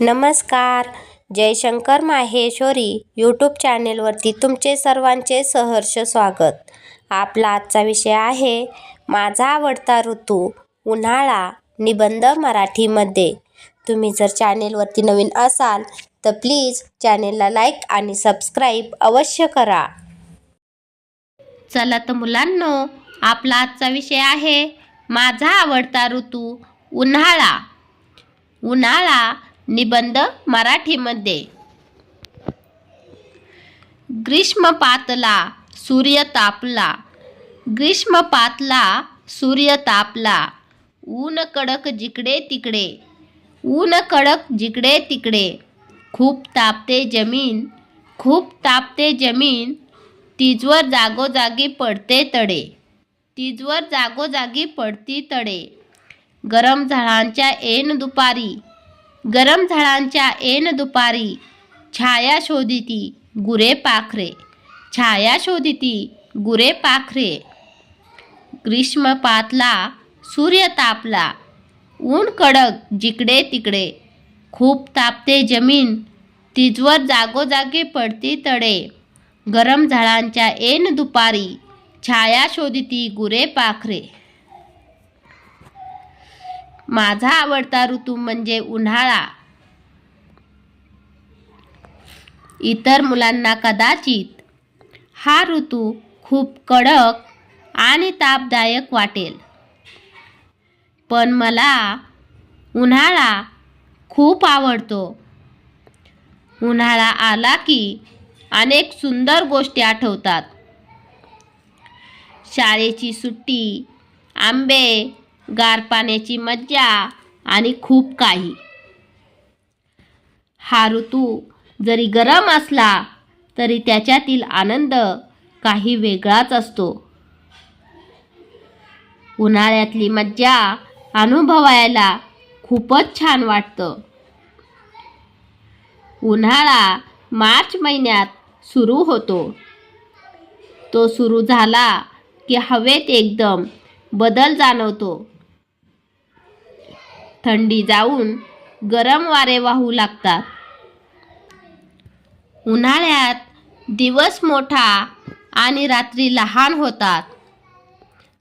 नमस्कार. जयशंकर माहेश्वरी यूट्यूब चॅनेलवरती तुमचे सर्वांचे सहर्ष स्वागत. आपला आजचा विषय आहे माझा आवडता ऋतू उन्हाळा निबंध मराठीमध्ये. तुम्ही जर चॅनेलवरती नवीन असाल तर प्लीज चॅनेलला लाईक आणि सबस्क्राईब अवश्य करा. चला तर मुलांनो आपला आजचा विषय आहे माझा आवडता ऋतू उन्हाळा. उन्हाळा निबंध मराठीमध्ये. ग्रीष्म पातला सूर्य तापला. ग्रीष्म पातला सूर्य तापला. ऊन कडक जिकडे तिकडे. ऊन कडक जिकडे तिकडे. खूप तापते जमीन. खूप तापते जमीन. तिजवर जागोजागी पडते तडे. तिजवर जागोजागी पडती तडे. गरम झाडांच्या ऐन दुपारी. गरम झाडांच्या ऐन दुपारी छाया शोधिती गुरे पाखरे. छाया शोधिती गुरे पाखरे. ग्रीष्म पातला सूर्य तापला ऊन कडक जिकडे तिकडे. खूप तापते जमीन तिजवर जागोजागी पडती तडे. गरम झाडांच्या ऐन दुपारी छाया शोधिती गुरे पाखरे. माझा आवडता ऋतू म्हणजे उन्हाळा. इतर मुलांना कदाचित हा ऋतू खूप कडक आणि तापदायक वाटेल. पण मला उन्हाळा खूप आवडतो. उन्हाळा आला की अनेक सुंदर गोष्टी आठवतात. शाळेची सुट्टी आंबे गार पाण्याची मज्जा आणि खूप काही. हा ऋतू जरी गरम असला तरी त्याच्यातील आनंद काही वेगळाच असतो. उन्हाळ्यातली मज्जा अनुभवायला खूपच छान वाटतं. उन्हाळा मार्च महिन्यात सुरू होतो. तो सुरू झाला की हवेत एकदम बदल जाणवतो. थंडी जाऊन गरम वारे वाहू लागतात. उन्हाळ्यात दिवस मोठा आणि रात्री लहान होतात.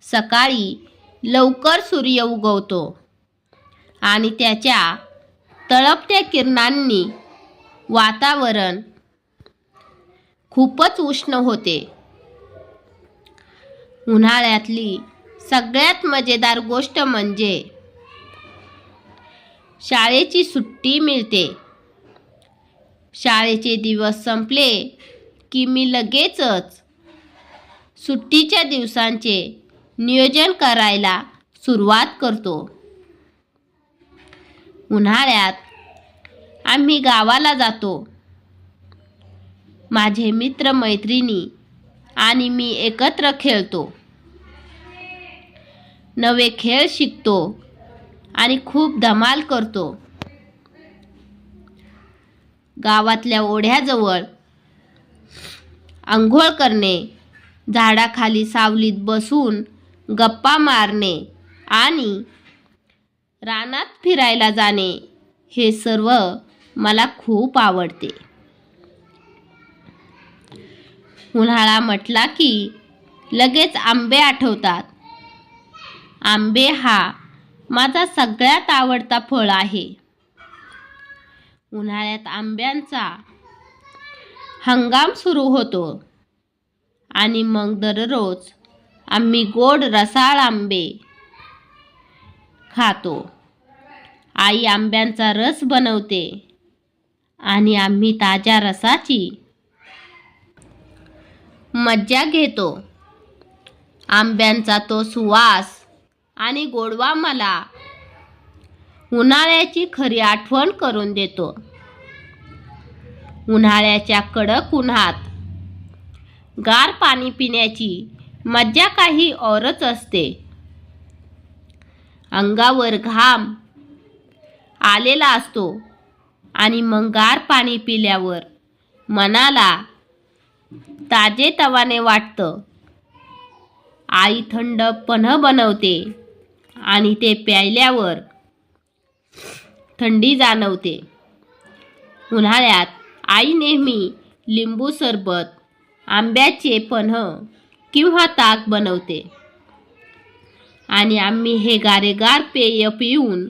सकाळी लवकर सूर्य उगवतो आणि त्याच्या तळपत्या किरणांनी वातावरण खूपच उष्ण होते. उन्हाळ्यातली सगळ्यात मजेदार गोष्ट म्हणजे शाळेची सुट्टी मिळते. शाळेचे दिवस संपले की मी लगेचच सुट्टीच्या दिवसांचे नियोजन करायला सुरुवात करतो. उन्हाळ्यात आम्ही गावाला जातो. माझे मित्र मैत्रिणी आणि मी एकत्र खेळतो. नवे खेळ शिकतो. आणि खूप धमाल करतो. गावातल्या ओढ्याजवळ आंघोळ करणे झाडाखाली सावलीत बसून गप्पा मारणे आणि रानात फिरायला जाणे हे सर्व मला खूप आवडते. उन्हाळा म्हटला की लगेच आंबे आठवतात. आंबे हा माझा सगळ्यात आवडता फळ आहे. उन्हाळ्यात आंब्यांचा हंगाम सुरू होतो. आणि मग दररोज आम्ही गोड रसाळ आंबे खातो. आई आंब्यांचा रस बनवते आणि आम्ही ताज्या रसाची मज्जा घेतो. आंब्यांचा तो सुवास आणि गोडवा मला उन्हाळ्याची खरी आठवण करून देतो. उन्हाळ्याच्या कडक उन्हात गार पाणी पिण्याची मज्जा काही औरच असते. अंगावर घाम आलेला असतो आणि मग गार पाणी पिल्यावर मनाला ताजे तवाने वाटतं. आई थंड पन्ह बनवते. आणि ते प्यायल्यावर थंडी जाणवते. उन्हाळ्यात आई नेहमी लिंबू सरबत आंब्याचे पन्ह किंवा ताक बनवते. आणि आम्ही हे गारेगार पेय पिऊन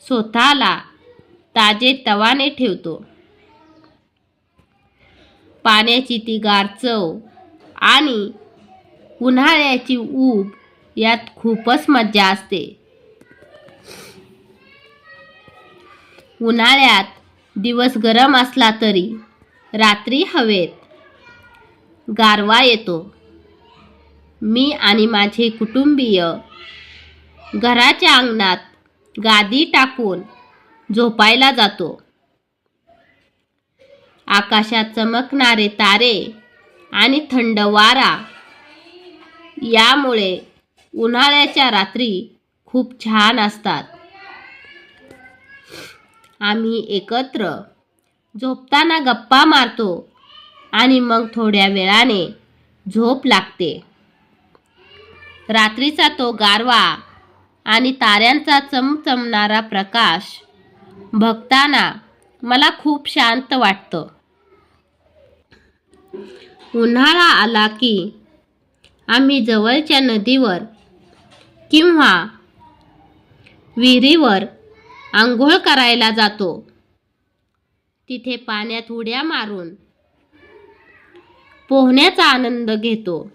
स्वतःला ताजे तवाने ठेवतो. पाण्याची ती गार चव आणि उन्हाळ्याची ऊब यात खूपच मज्जा असते. उन्हाळ्यात दिवस गरम असला तरी रात्री हवेत गारवा येतो. मी आणि माझे कुटुंबीय घराच्या अंगणात गादी टाकून झोपायला जातो. आकाशात चमकणारे तारे आणि थंड वारा यामुळे उन्हाळ्याच्या रात्री खूप छान असतात. आम्ही एकत्र झोपताना गप्पा मारतो आणि मग थोड्या वेळाने झोप लागते. रात्रीचा तो गारवा आणि ताऱ्यांचा चमचमणारा प्रकाश बघताना मला खूप शांत वाटतं. उन्हाळा आला की आम्ही जवळच्या नदीवर किंवा विहिरीवर आंघोळ करायला जातो. तिथे पाण्यात उड्या मारून पोहण्याचा आनंद घेतो.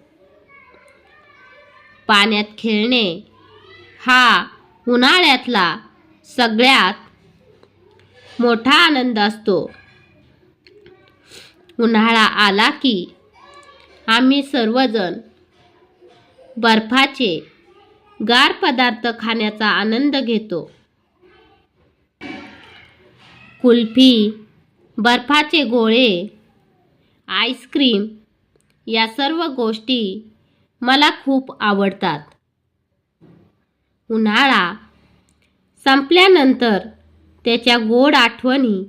पाण्यात खेळणे हा उन्हाळ्यातला सगळ्यात मोठा आनंद असतो. उन्हाळा आला की आम्ही सर्वजण बर्फाचे गार पदार्थ खाण्याचा आनंद घेतो. कुल्फी बर्फाचे गोळे आईस्क्रीम या सर्व गोष्टी मला खूप आवडतात. उन्हाळा संपल्यानंतर त्याच्या गोड आठवणी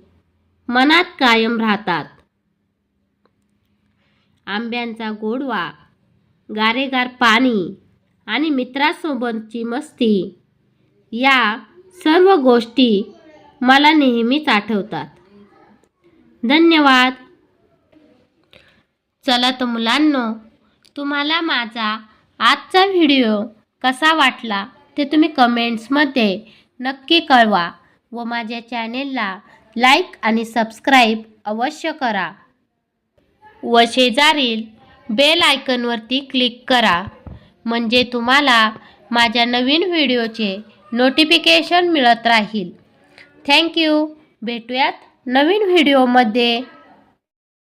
मनात कायम राहतात. आंब्यांचा गोडवा गारेगार पाणी आणि मित्रासोबतची मस्ती. या सर्व गोष्टी मला नेहमीच आठवतात. धन्यवाद. चला तर मुलांनो तुम्हाला माझा आजचा व्हिडिओ कसा वाटला ते तुम्ही कमेंट्समध्ये नक्की कळवा व माझ्या चॅनेलला लाईक आणि सबस्क्राईब अवश्य करा व शेजारील बेल आयकनवरती क्लिक करा. म्हणजे तुम्हाला माझ्या नवीन व्हिडिओचे नोटिफिकेशन मिळत राहील. थँक्यू भेटूयात नवीन व्हिडिओमध्ये.